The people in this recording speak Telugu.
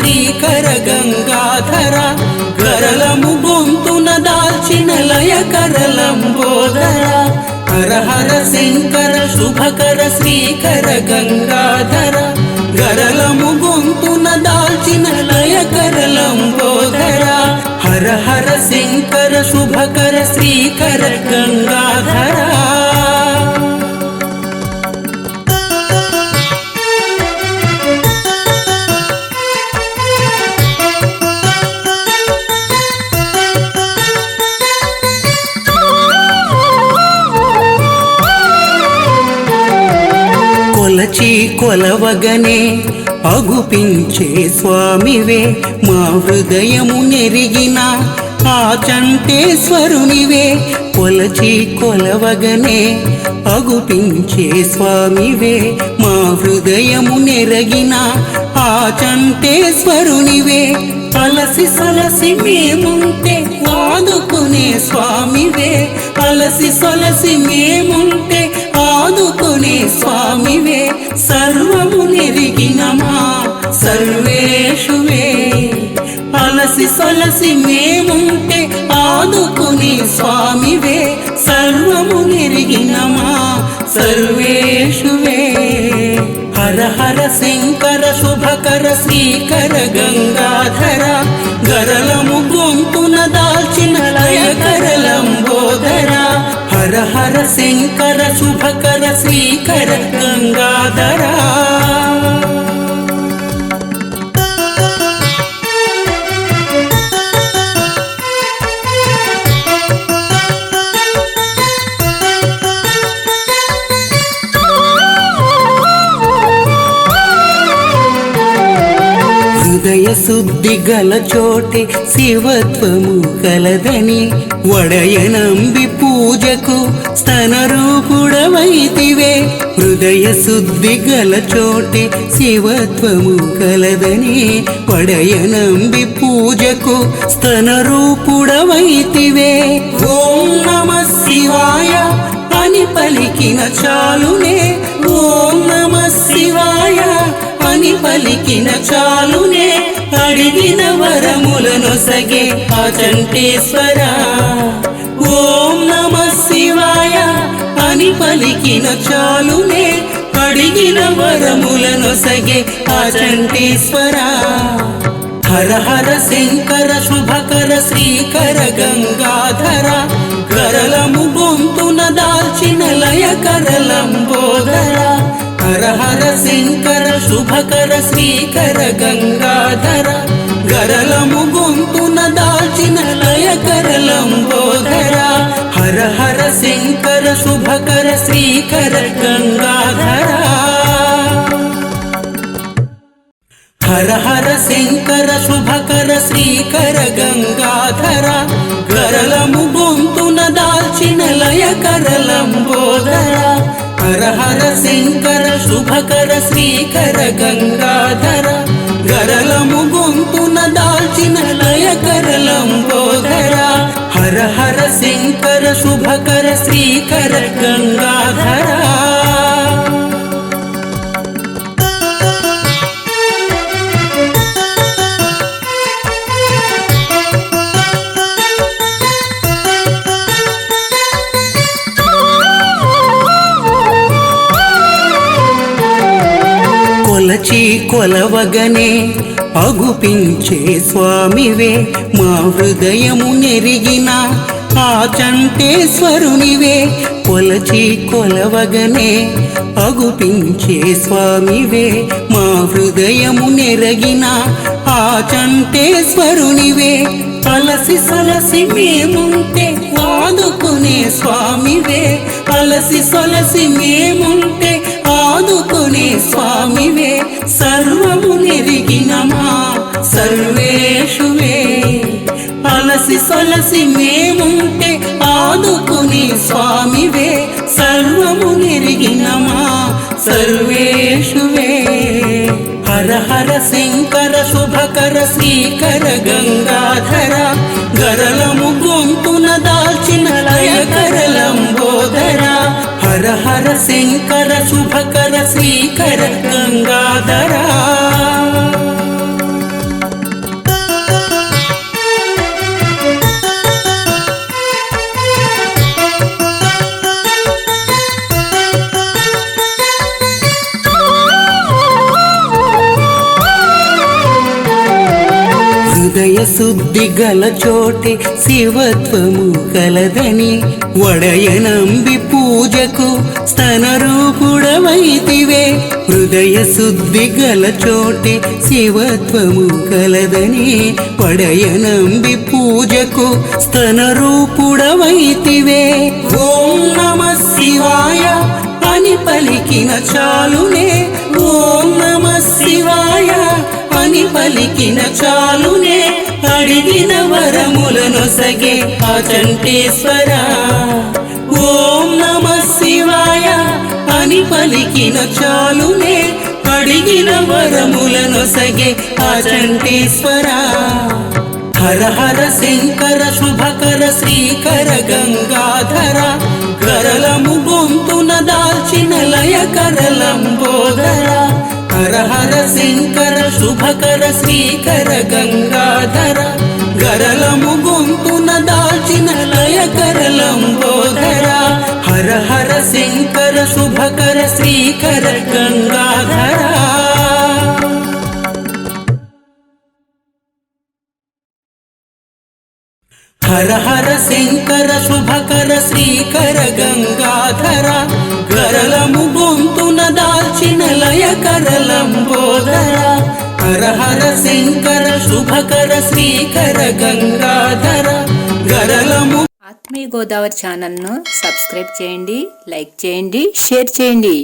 శ్రీకర గంగాధర గరలము గొంతున దాల్చిన లయ కరలంబోధర. హర హర శంకర శుభకర శ్రీకర గంగాధర గరలము గొంతున దాల్చిన లయ కరలంబోధర. హర హర శంకర శుభకర శ్రీకర గంగాధర. కొలవగనే అగుపించే స్వామివే. మా హృదయము నెరిగిన ఆ చంటేశ్వరునివే. కొలచి కొలవగనే అగుపించే స్వామివే. మా హృదయము నెరగిన ఆ చంటేశ్వరునివే. అలసి సలసి మేముంటే వాదుకునే స్వామివే. అలసి సొలసి మేముంటే ఆదుకునే స్వామివే సర్వము నెరిగినమా సర్వేషువే. అలసి సొలసి మేముంటే ఆదుకునే స్వామివే సర్వము నెరిగినమా సర్వేషువే. హర హర శంకర శుభకర శ్రీకర గంగాధర గరలో శంకర శుభకర హృదయ శుద్ధి గల చోటే శివత్వము కలదని వడయనంబి పూజకు స్తన రూపుడవైతివే. హృదయ శుద్ధి గల చోటే శివత్వము కలదని వడయనంబి పూజకు స్తన రూపుడవైతివే. ఓం నమ శివాయ అని పలికిన చాలునే. ఓ అని పలికిన చాలునే అడిగిన వరములను సగే ఆ చంటేశ్వర ఓం నమ శివాయ అని పలికిన చాలునే అడిగిన వరములను సగే ఆ చంటేశ్వర హర హర శంకర శుభకర శ్రీకర గంగాధర కరలము గొంతున దాల్చిన లయ కరలంబోధరా హర హర శంకర శుభకర శ్రీకర గంగాధర గరలము గొంతున దాల్చిన లయకర లంబోధర హర హర శంకర శుభకర శ్రీకర గంగాధర. హర హర శంకర శుభకర శ్రీకర గంగాధర గరలము గొంతున దాల్చిన లయకర లంబోధర హర హర శంకర శుభకర శ్రీకర గంగాధర గరలము గొంతున దాల్చిన లయకర లంబోదర హర హర శంకర శుభకర శ్రీకర గంగాధర. కొలచి కొలవగనే అగుపించే స్వామివే. మా హృదయము నెరిగిన ఆ చంటేశ్వరునివే. కొలచి కొలవగనే అగుపించే స్వామివే. మా హృదయము నెరగిన ఆ చంటేశ్వరునివే. అలసి సలసి మేముంటే వాదుకునే స్వామివే. అలసి సొలసి మేముంటే ఆదుకునే స్వామివే సర్వము నెరిగిన సర్వేషువే. అలసి సొలసి మేముంటే ఆదుకునే స్వామివే సర్వము నెరిగిన సర్వేషువే. హర హర శంకర శుభకర శ్రీకర గంగాధర గరలము గొంతున దాల్చిన లయకర లంబోదర. హర శంకర శుభకర శ్రీకర గంగాధరా. శుద్ధి గల చోటి శివత్వము కలదని వడయ నంబి పూజకు స్తనరూపుడవైతివే హృదయ శుద్ధి గల చోటి శివత్వము కలదని వడయనంబి పూజకు స్తనరూపుడవైతివే ఓం నమ శివాయ అని పలికిన చాలునే. ఓం నమ శివాయ అని పలికిన చాలునే. అడిగిన వరములను సగే అచంటేశ్వర ఓం నమ శివాయ. అని పలికిన చాలునే అడిగిన వరములను సగే అచంటేశ్వర హర హర శంకర శుభకర శ్రీకర గంగాధర. కరలము గొంతున దాల్చిన లయ కరలంబోధర హర హర శంకర శుభకర శ్రీకర గంగాధర. శ్రీకర గంగాధర హర హర శంకర శుభకర శ్రీకర గంగాధర గరలము గొంతున దాల్చిన లయ కరలంబోదర హర హర శంకర శుభకర శ్రీకర గంగాధర గరలము ఆత్మీయ గోదావరి ఛానల్ను సబ్స్క్రైబ్ చేయండి లైక్ చేయండి షేర్ చేయండి.